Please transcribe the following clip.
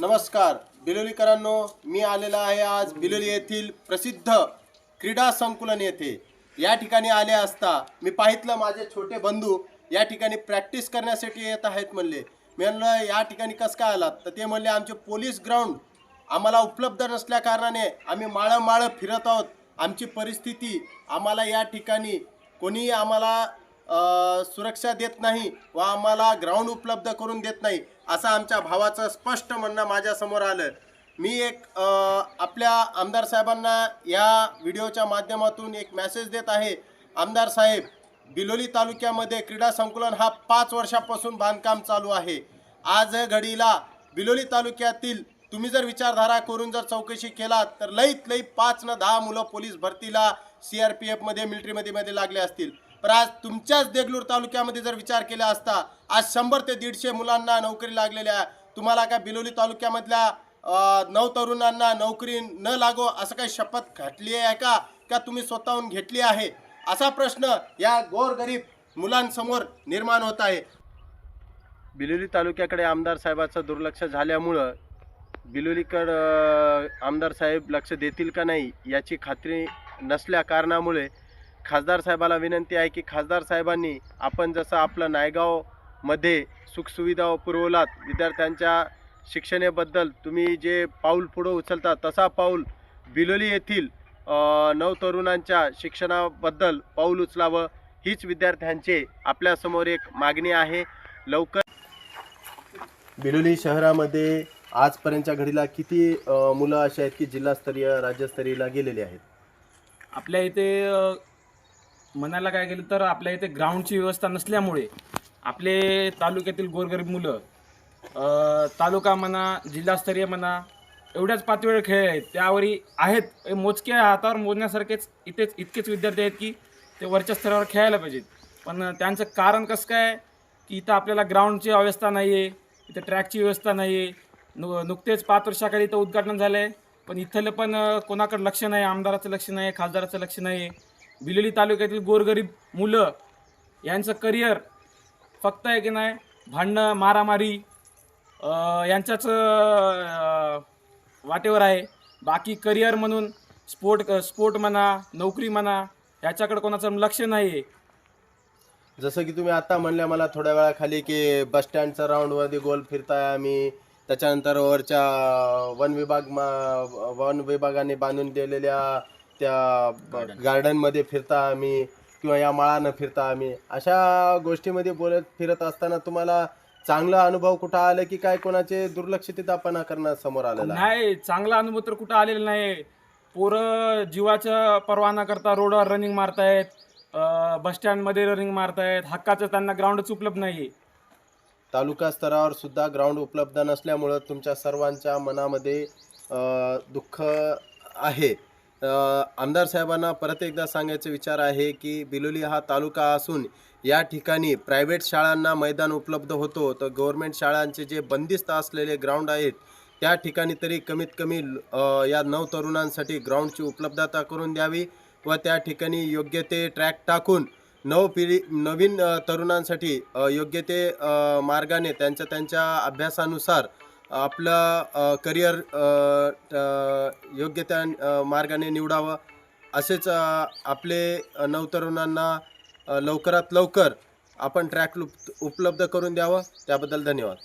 नमस्कार बिलोलीकरांनो मी आलेला आहे आज बिलोली येथील प्रसिद्ध क्रीडा संकुलन येथे. या ठिकाणी आले असता मी पाहितलं माझे छोटे बंधू या ठिकाणी प्रॅक्टिस करण्यासाठी येत आहेत म्हणले. मी म्हणलं या ठिकाणी कसं काय आलात? तर ते म्हणले आमचे पोलीस ग्राउंड आम्हाला उपलब्ध नसल्या कारणाने आम्ही माळं माळं फिरत आहोत. आमची परिस्थिती आम्हाला या ठिकाणी कोणी आम्हाला सुरक्षा देत नाही व आम्हाला ग्राउंड उपलब्ध करून देत नाही असं आमच्या भावाचं स्पष्ट म्हणणं माझ्यासमोर आलं. मी एक आपल्या आमदार साहेबांना या व्हिडिओच्या माध्यमातून एक मेसेज देत आहे. आमदार साहेब बिलोली तालुक्यामध्ये क्रीडा संकुलन हा पाच वर्षापासून बांधकाम चालू आहे. आज घडीला बिलोली तालुक्यातील तुम्ही जर विचारधारा करून जर चौकशी केलात तर लईत लई पाच न दहा मुलं पोलीस भरतीला सी आर पी एफमध्ये मिलिटरीमध्ये मध्ये लागले असतील. पण आज तुमच्याच देगलूर तालुक्यामध्ये जर विचार केला असता आज शंभर ते दीडशे मुलांना नोकरी लागलेल्या आहे. तुम्हाला काय बिलोली तालुक्यामधल्या अ, नऊ तरुणांना नोकरी न लागो असं काही शपथ घातली आहे का? का तुम्ही स्वतःहून घेतली आहे? असा प्रश्न या गोरगरीब मुलांसमोर निर्माण होत आहे. बिलोली तालुक्याकडे आमदार साहेबाचं दुर्लक्ष झाल्यामुळं बिलोलीकडं आमदार साहेब लक्ष देतील का नाही याची खात्री नसल्या कारणामुळे खासदार साहेबाला विनंती आहे की खासदार साहेबांनी आपण जसं आपलं नायगावमध्ये सुखसुविधा पुरवलात विद्यार्थ्यांच्या शिक्षणाबद्दल तुम्ही जे पाऊल पुढं उचलता तसा पाऊल बिलोली येथील नवतरुणांच्या शिक्षणाबद्दल पाऊल उचलावं हीच विद्यार्थ्यांचे आपल्यासमोर एक मागणी आहे. लवकर बिलोली शहरामध्ये आजपर्यंतच्या घडीला किती मुलं अशी आहेत की जिल्हास्तरीय राज्यस्तरीयला गेलेली आहेत? आपल्या इथे म्हणायला काय गेलं तर आपल्या इथे ग्राउंडची व्यवस्था नसल्यामुळे आपले तालुक्यातील गोरगरीब मुलं तालुका म्हणा जिल्हास्तरीय म्हणा एवढ्याच पातळीवर खेळ आहेत. त्यावरही आहेत. मोजक्या हातावर मोजण्यासारखेच इथेच इतकेच विद्यार्थी आहेत की ते वरच्या स्तरावर खेळायला पाहिजेत. पण त्यांचं कारण कसं काय? की इथं आपल्याला ग्राउंडची व्यवस्था नाही आहे इथं ट्रॅकची व्यवस्था नाही आहे नु नुकतेच पाच वर्षाखाली इथं उद्घाटन झालं आहे पण इथलं पण कोणाकडं लक्ष नाही आमदाराचं लक्ष नाही खासदाराचं लक्ष नाही आहे बिलोली तालुक्यातील गोरगरीब मुलं यांचं करिअर फक्त आहे की नाही? भांडणं मारामारी यांच्याच वाटेवर आहे. बाकी करिअर म्हणून स्पोर्ट स्पोर्ट म्हणा नोकरी म्हणा याच्याकडे कोणाचं लक्ष नाही आहे जसं की तुम्ही आता म्हणल्या मला थोड्या वेळाखाली की बस स्टँडच्या राऊंडमध्ये गोल फिरताय आम्ही. त्याच्यानंतर वरच्या वन विभाग वन विभागाने बांधून दिलेल्या त्या गार्डनमध्ये फिरता आम्ही किंवा या माळानं फिरता आम्ही. अशा गोष्टीमध्ये बोलत फिरत असताना तुम्हाला चांगला अनुभव कुठं आलं की काय कोणाचे दुर्लक्षितपणा करणं समोर आलेलं? नाही चांगला अनुभव तर कुठं आलेला नाही. पोरं जीवाच्या परवाना करता रोडवर रनिंग मारतायत बस स्टँडमध्ये रनिंग मारतायत हक्काचं त्यांना ग्राउंडच उपलब्ध नाही तालुका स्तरावर सुद्धा ग्राउंड उपलब्ध नसल्यामुळं तुमच्या सर्वांच्या मनामध्ये दुःख आहे. आमदार साहेबांना परत एकदा सांगायचा विचार आहे की बिलोली हा तालुका असून या ठिकाणी प्रायव्हेट शाळांना मैदान उपलब्ध होतो. तर गव्हर्मेंट शाळांचे जे बंदिस्त असलेले ग्राउंड आहेत त्या ठिकाणी तरी कमीत कमी या नऊ तरुणांसाठी ग्राउंडची उपलब्धता करून द्यावी व त्या ठिकाणी योग्य ते ट्रॅक टाकून नव पिढी नवीन तरुणांसाठी योग्य ते मार्गाने त्यांच्या त्यांच्या अभ्यासानुसार आपलं करिअर योग्य त्या मार्गाने निवडावं असेच आपले नवतरुणांना लवकरात लवकर आपण ट्रॅक उपलब्ध करून द्यावं. त्याबद्दल धन्यवाद.